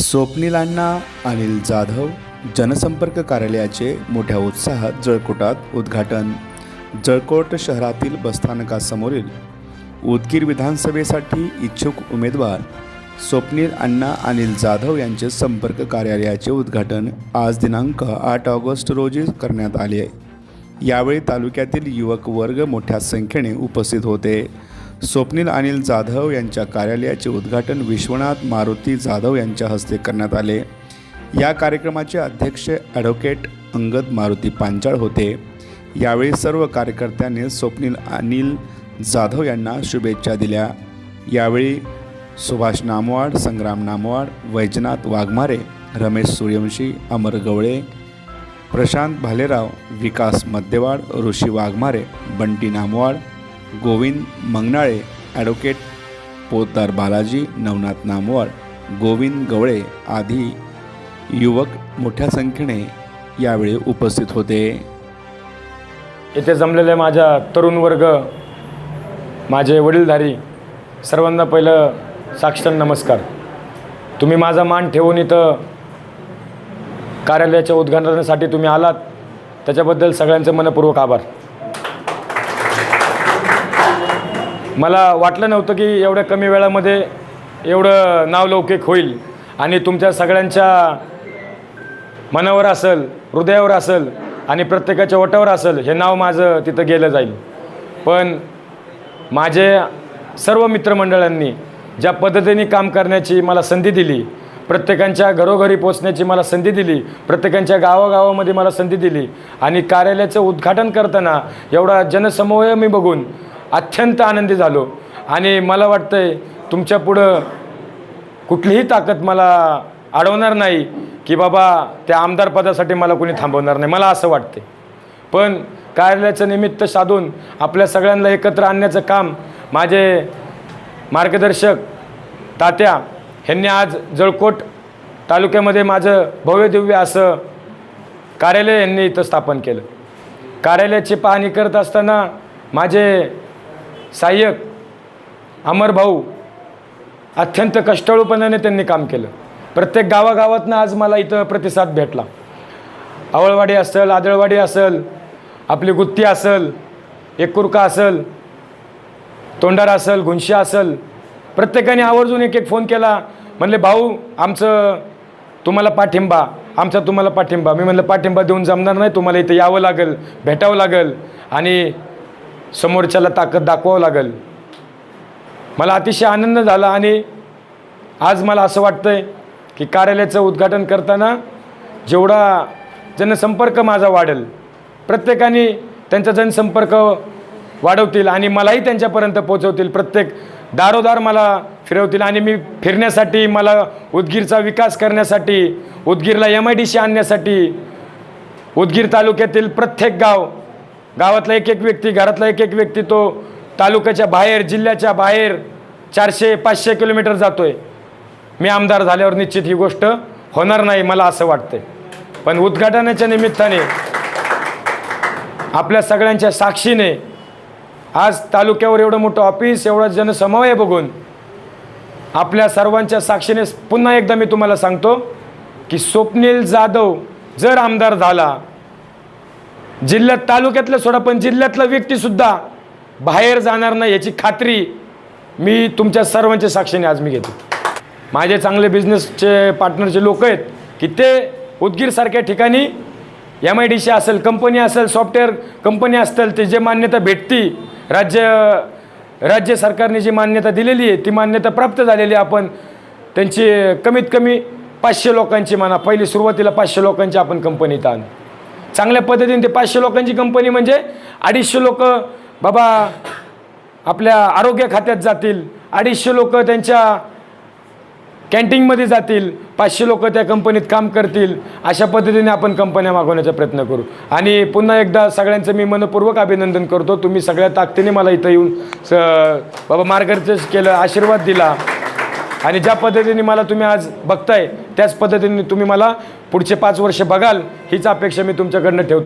स्वप्निलांना अनिल जाधव जनसंपर्क कार्यालयाचे मोठ्या उत्साहात जळकोटात उद्घाटन. जळकोट शहरातील बसस्थानकासमोरील उदगीर विधानसभेसाठी इच्छुक उमेदवार. स्वप्नील अण्णा अनिल जाधव यांचे संपर्क कार्यालयाचे उद्घाटन आज दिनांक आठ ऑगस्ट रोजी करण्यात आले. आहे यावेळी तालुक्यातील युवक वर्ग मोठ्या संख्येने उपस्थित होते. स्वप्नील अनिल जाधव यांच्या कार्यालयाचे उद्घाटन विश्वनाथ मारुती जाधव यांच्या हस्ते करण्यात आले. या कार्यक्रमाचे अध्यक्ष ॲडव्होकेट अंगद मारुती पांचाळ होते. यावेळी सर्व कार्यकर्त्यांनी स्वप्नील अनिल जाधव यांना शुभेच्छा दिल्या. यावेळी सुभाष नामवाड संग्राम नामवाड वैजनाथ वाघमारे रमेश सूर्यवंशी अमर गवळे प्रशांत भालेराव विकास मध्यवाड ऋषी वाघमारे बंटी नामवाड गोविंद मंगनाळे ॲडव्होकेट पोतदार बालाजी नवनाथ नामवाड गोविंद गवळे आदी युवक मोठ्या संख्येने यावेळी उपस्थित होते. इथे जमलेले माझ्या तरुण वर्ग माझे वडीलधारी सर्वांना पहिलं साक्षर नमस्कार. तुम्ही माझा मान ठेवून इथं कार्यालयाच्या उद्घाटनासाठी तुम्ही आलात. त्याच्याबद्दल सगळ्यांचे मनपूर्वक आभार. मला वाटलं नव्हतं की एवढ्या कमी वेळामध्ये एवढं नावलौकिक होईल. आणि तुमच्या सगळ्यांच्या मनावर असेल हृदयावर असेल आणि प्रत्येकाच्या ओटावर असेल हे नाव माझं तिथं गेलं जाईल. पण माझे सर्व मित्रमंडळांनी ज्या पद्धतीने काम करण्याची मला संधी दिली प्रत्येकांच्या घरोघरी पोचण्याची मला संधी दिली प्रत्येकांच्या गावागावामध्ये मला संधी दिली आणि कार्यालयाचं उद्घाटन करताना एवढा जनसमूह मी बघून अत्यंत आनंदी झालो. आणि मला वाटतंय तुमच्या पुढं कुठलीही ताकद मला अडवणार नाही की बाबा त्या आमदारपदासाठी मला कोणी थांबवणार नाही. मला असं वाटते पण कार्यालयाचं निमित्त साधून आपल्या सगळ्यांना एकत्र आणण्याचं काम माझे मार्गदर्शक तात्या ह्यांनी आज जळकोट तालुक्यामध्ये माझं भव्यदिव्य असं कार्यालय यांनी इथं स्थापन केलं. कार्यालयाची पाहणी करत असताना माझे सहाय्यक अमर भाऊ अत्यंत कष्टाळूपणाने त्यांनी काम केलं. प्रत्येक गावागावातनं आज मला इथं प्रतिसाद भेटला. आवळवाडी असेल आदळवाडी असेल आपली गुत्ती असेल एकुरका असेल तोंडारा असेल गुंशी असेल. प्रत्येकाने आवर्जून एक एक फोन केला. म्हणले भाऊ आमचं तुम्हाला पाठिंबा आमचा तुम्हाला पाठिंबा. मी म्हणलं पाठिंबा देऊन जमणार नाही तुम्हाला इथं यावं लागेल भेटावं लागेल आणि समोरच्याला ताकद दाखवावं लागेल. मला अतिशय आनंद झाला आणि आज मला असं वाटतं आहे की कार्यालयाचं उद्घाटन करताना जेवढा जनसंपर्क माझा वाढेल प्रत्येकाने त्यांचा जनसंपर्क वाढवतील आणि मलाही त्यांच्यापर्यंत पोचवतील प्रत्येक दारोदार मला फिरवतील आणि मी फिरण्यासाठी मला उदगीरचा विकास करण्यासाठी उदगीरला एम आय डी सी आणण्यासाठी उदगीर तालुक्यातील प्रत्येक गाव गावातला एक एक व्यक्ती घरातला एक एक व्यक्ती तो तालुक्याच्या बाहेर जिल्ह्याच्या बाहेर चारशे पाचशे किलोमीटर जातोय. मी आमदार झाल्यावर निश्चित ही गोष्ट होणार नाही मला असं वाटतंय. पण उद्घाटनाच्या निमित्ताने आपल्या सगळ्यांच्या साक्षीने आज तालुक्यावर एवढं मोठं ऑफिस एवढा जनसमूह बघून आपल्या सर्वांच्या साक्षीने पुन्हा एकदा मी तुम्हाला सांगतो की स्वप्नील जाधव जर आमदार झाला जिल्ह्यात तालुक्यातलं सोडा पण जिल्ह्यातला व्यक्तीसुद्धा बाहेर जाणार नाही याची खात्री मी तुमच्या सर्वांच्या साक्षीने आज मी घेतो. माझे चांगले बिझनेसचे पार्टनरचे लोक आहेत की ते उदगीरसारख्या ठिकाणी एम आय डी सी असेल कंपनी असेल सॉफ्टवेअर कंपनी असतील ते जे मान्यता भेटती राज्य राज्य सरकारने जी मान्यता दिलेली आहे ती मान्यता प्राप्त झालेली आहे आपण त्यांची कमीत कमी पाचशे लोकांची म्हणा पहिली सुरुवातीला पाचशे लोकांची आपण कंपनीत आणू. चांगल्या पद्धतीने ते पाचशे लोकांची कंपनी म्हणजे अडीचशे लोक बाबा आपल्या आरोग्य खात्यात जातील. अडीचशे लोक त्यांच्या कॅन्टीनमध्ये जातील. पाचशे लोक त्या कंपनीत काम करतील. अशा पद्धतीने आपण कंपन्या मागवण्याचा प्रयत्न करू. आणि पुन्हा एकदा सगळ्यांचं मी मनपूर्वक अभिनंदन करतो. तुम्ही सगळ्या ताकदीने मला इथं येऊन स बाबा मार्गदर्शन केलं आशीर्वाद दिला. आणि ज्या पद्धतीने मला तुम्ही आज बघताय त्याच पद्धतीने तुम्ही मला पुढचे पाच वर्ष बघाल हीच अपेक्षा मी तुमच्याकडनं ठेवतो.